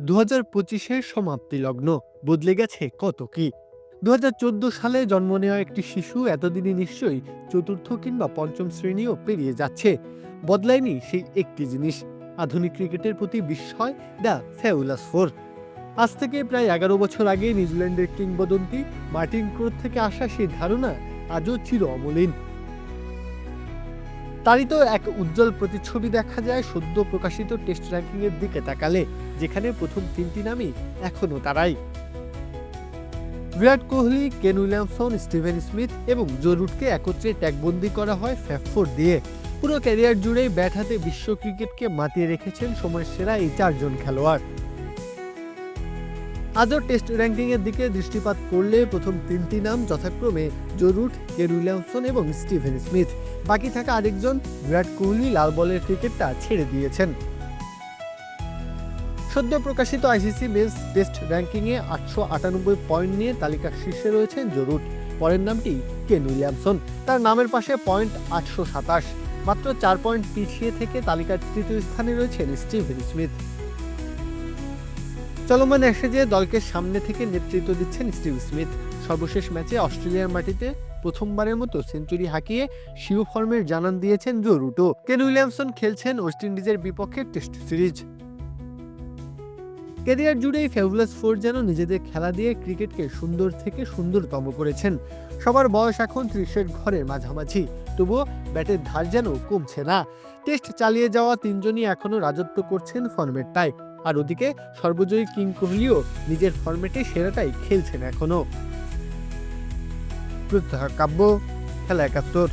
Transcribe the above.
দু হাজার পঁচিশের সমাপ্তি লগ্ন বদলে গেছে কত কি দু হাজার চোদ্দ সালে জন্ম নেওয়া একটি শিশু এতদিনই নিশ্চয়ই চতুর্থ কিংবা পঞ্চম শ্রেণীও পেরিয়ে যাচ্ছে। বদলায়নি সেই একটি জিনিস, আধুনিক ক্রিকেটের প্রতি বিস্ময়, দ্য ফেউলাস ফোর আজ থেকে প্রায় এগারো বছর আগে নিউজিল্যান্ডের কিংবদন্তি মার্টিন ক্রোথ থেকে আসা সেই ধারণা আজও চির অমলিন তারই তো এক উজ্জ্বল প্রতিচ্ছবি দেখা যায় সদ্য প্রকাশিত টেস্ট র্যাঙ্কিংয়ের দিকে তাকালে, যেখানে প্রথম তিনটি নামই এখনও তারাই। Virat Kohli, Kane Williamson, Steven Smith এবং জো রুটকে একত্রে ট্যাগবন্দি করা হয় ফ্যাফোর দিয়ে। পুরো ক্যারিয়ার জুড়েই ব্যাট হাতে বিশ্ব ক্রিকেটকে মাতিয়ে রেখেছেন সময়ের সেরা এই চারজন খেলোয়াড়। আজও টেস্ট র্যাঙ্কিংয়ের দিকে দৃষ্টিপাত করলে প্রথম তিনটি নাম যথাক্রমে Joe Root Root Kane Williamson এবং স্টিভেন স্মিথ। বাকি থাকা আরেকজন, বিরাট কোহলি লাল বলের ক্রিকেটটা ছেড়ে দিয়েছেন। সদ্য প্রকাশিত আইসিসি মেন্স টেস্ট র্যাঙ্কিংয়ে আটশো আটানব্বই পয়েন্ট নিয়ে তালিকার শীর্ষে রয়েছেন জরুট পরের নামটি কেন উইলিয়ামসন তার নামের পাশে পয়েন্ট আটশো সাতাশ। মাত্র চার পয়েন্ট পিছিয়ে থেকে তালিকার তৃতীয় স্থানে রয়েছেন স্টিভেন স্মিথ। চলমান অ্যাশেজে দলকে সামনে থেকে নেতৃত্ব দিচ্ছেন স্টিভ স্মিথ। সর্বশেষ ম্যাচে অস্ট্রেলিয়ার মাটিতে প্রথমবারের মতো সেঞ্চুরি হাঁকিয়ে শিও ফর্মের জানান দিয়েছেন জো রুটো। কেন উইলিয়ামসন খেলছেন ওয়েস্ট ইন্ডিজের বিপক্ষে টেস্ট সিরিজ। ক্যারিয়ার জুড়েই ফেভুলাস ফোর যেন নিজেদের খেলা দিয়ে ক্রিকেটকে সুন্দর থেকে সুন্দরতম করেছেন। সবার বয়স এখন ত্রিশের ঘরের মাঝামাঝি, তবুও ব্যাটের ধার যেন কমছে না। টেস্ট চালিয়ে যাওয়া তিনজনই এখনও রাজত্ব করছেন ফর্মেটটায় আর ওদিকে সর্বজয়ী কিং কোহলিও নিজের ফর্মেটে সেরাটাই খেলছেন এখনও কাব্য খেলা একাত্তর।